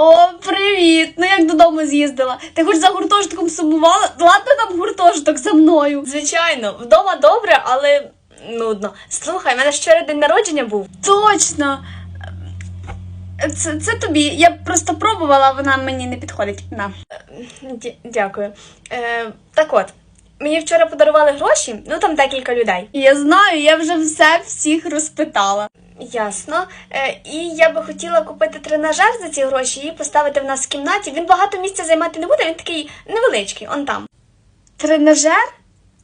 О, привіт! Ну як додому з'їздила? Ти хоч за гуртожитком сумувала? Ладно там гуртожиток за мною. Звичайно, вдома добре, але нудно. Слухай, в мене вчора день народження був. Точно. Це, це тобі. Я просто пробувала, вона мені не підходить. На. Дя- Дякую. Е, так от, мені вчора подарували гроші, ну там декілька людей. Я знаю, я вже все всіх розпитала. Ясно. Е, і я би хотіла купити тренажер за ці гроші і поставити в нас в кімнаті. Він багато місця займати не буде, він такий невеличкий, он там. Тренажер?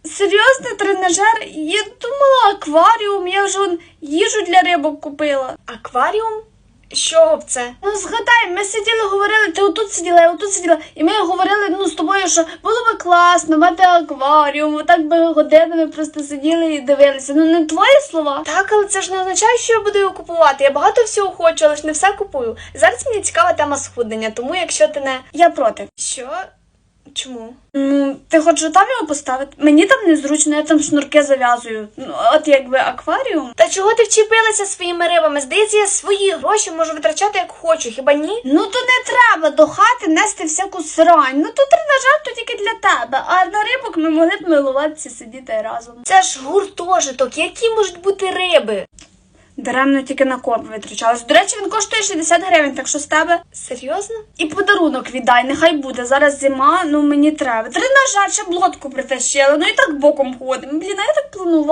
Серйозно, тренажер? Я думала акваріум, я вже он їжу для рибок купила. Акваріум? Чого б це? Ну згадай, ми сиділи, говорили, ти отут сиділа, я отут сиділа, і ми говорили ну, з тобою, що було би класно мати акваріум, отак би годинами просто сиділи і дивилися. Ну не твої слова. Так, але це ж не означає, що я буду його купувати. Я багато всього хочу, але ж не все купую. Зараз мені цікава тема схуднення, тому якщо ти не. Я проти. Що? Чому? Ну, ти хочеш там його поставити? Мені там незручно, я там шнурки зав'язую. Ну, от якби акваріум. Та чого ти вчепилася своїми рибами? Здається, я свої гроші можу витрачати як хочу, хіба ні? Ну то не треба до хати нести всяку срань. Ну то тренажер то тільки для тебе. А на рибок ми могли б милуватися сидіти разом. Це ж гуртожиток, які можуть бути риби? Даремно тільки на корм витрачалась. До речі, він коштує 60 гривень, так що з тебе. Серйозно? І подарунок віддай, нехай буде. Зараз зима, ну мені треба. Тренажер, ще блотку притащила, ну і так боком ходимо. Блін, а я так планувала.